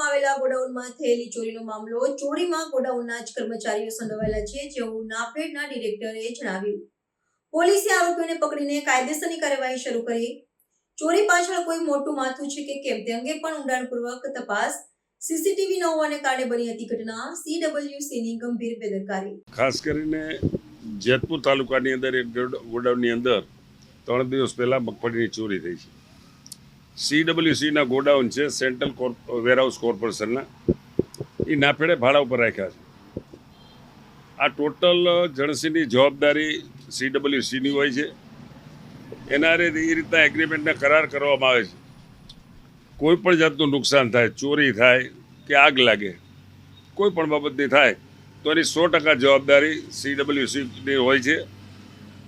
આવેલા ગોડાઉનમાં થયેલી ચોરીનો મામલો ચોરીમાં ગોડાઉનના જ કર્મચારીઓ સંડોવાયેલા છે જેવું નાફેડના ડિરેક્ટરે જણાવ્યું. પોલીસે આરોપીઓને પકડીને કાયદેસરની કાર્યવાહી શરૂ કરી. ચોરી પાછળ કોઈ મોટું માથું છે કે કેમ તે અંગે પણ ઊંડાણપૂર્વક તપાસ સીસીટીવી ન હોવાને કારણે બની હતી ઘટના. સીડબ્લ્યુસીની ગંભીર બેદરકારી. ખાસ કરીને જેતપુર તાલુકાની અંદર એક ગોડ- ગોડાઉનની અંદર ત્રણ દિવસ પહેલાં મગફળીની ચોરી થઈ છે. સીડબ્લ્યુસીના ગોડાઉન છે સેન્ટ્રલ કોર્પ વેરહાઉસ કોર્પોરેશનના એ નાફેડે ભાડા ઉપર રાખ્યા છે. આ ટોટલ જણસીની જવાબદારી સીડબ્લ્યુસીની હોય છે. એના એ રીતના એગ્રીમેન્ટના કરાર કરવામાં આવે છે. કોઈ પણ જાતનું નુકસાન થાય, ચોરી થાય કે આગ લાગે, કોઈ પણ બાબતની થાય, તો એની સો ટકા જવાબદારી સીડબ્લ્યુસીની હોય છે.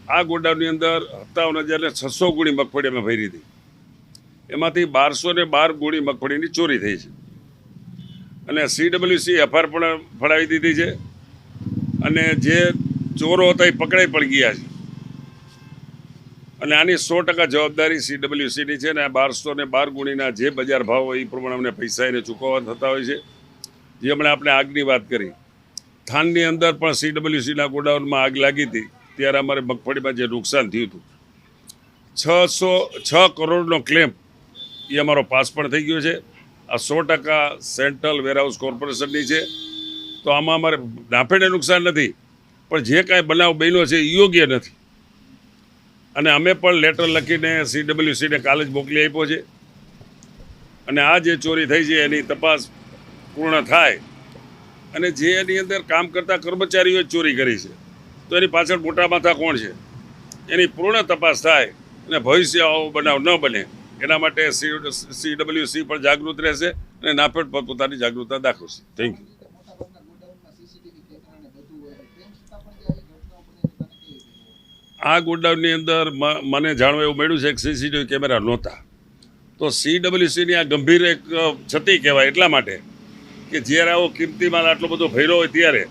આ ગોડાઉનની અંદર સત્તાવન હજાર ને છસો ગુણી મગફળી અમે ભરી હતી. એમાંથી બારસો ને બાર ગુણી મગફળીની ચોરી થઈ છે. અને સીડબ્લ્યુસી એફઆર પણ ફડાવી દીધી છે. અને જે ચોરો હતા એ પકડાઈ પણ ગયા છે. અને આની સો ટકા જવાબદારી સીડબ્લ્યુસીની છે ને બારસો ને બાર ગુણીના જે બજાર ભાવ હોય એ પ્રમાણે અમને પૈસા એને ચૂકવવા થતા હોય છે. જે હમણાં આપણે આગની વાત કરી. થાનની અંદર પણ સીડબ્લ્યુસીના ગોડાઉનમાં આગ લાગી હતી. ત્યારે અમારે મગફળીમાં જે નુકસાન થયું હતું. છસો, છ કરોડનો ક્લેમ એ અમારો પાસ પણ થઈ ગયો છે. આ સો ટકા સેન્ટ્રલ વેરહાઉસ કોર્પોરેશનની છે. તો આમાં અમારે નાફેડે નુકસાન નથી. પણ જે કાંઈ બનાવ બન્યો છે એ યોગ્ય નથી. અને અમે પણ લેટર લખીને સીડબ્લ્યુસીને કાલે જ મોકલી આપ્યો છે. અને આ જે ચોરી થઈ છે એની તપાસ પૂર્ણ થાય. અને જે એની અંદર કામ કરતા કર્મચારીઓ ચોરી કરી છે. તો એની પાછળ મોટા માથા કોણ છે? એની પૂર્ણ તપાસ થાય અને ભવિષ્ય આવો બનાવ ન બને. એના માટે સીડબ્લ્યુસી પણ જાગૃત રહેશે અને નાફેડ પણ પોતાની જાગૃતતા દાખવશે. થેન્ક યુ આ ગોડાઉનની અંદર મને જાણવા એવું મળ્યું છે કે સીસીટીવી કેમેરા નહોતા. તો સીડબ્લ્યુસીની આ ગંભીર એક છતી કહેવાય એટલા માટે કે જ્યારે આવો કિંમતી માલ આટલો બધો ફેરો હોય ત્યારે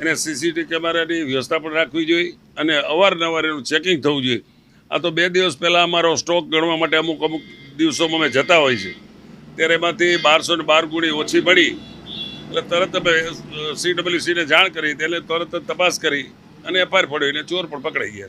એને સીસીટીવી કેમેરાની વ્યવસ્થા પણ રાખવી જોઈએ અને અવારનવાર એનું ચેકિંગ થવું જોઈએ. આ તો બે દિવસ પહેલાં અમારો સ્ટોક ગણવા માટે અમુક અમુક દિવસોમાં અમે જતા હોય છે. ત્યારે એમાંથી બારસો ને બાર ગુણી ઓછી પડી. એટલે તરત અમે સીડબ્લ્યુસીને જાણ કરી એટલે તરત તપાસ કરી અને એફઆઈઆર પડ્યો એટલે ચોર પણ પકડાઈ ગયા છે.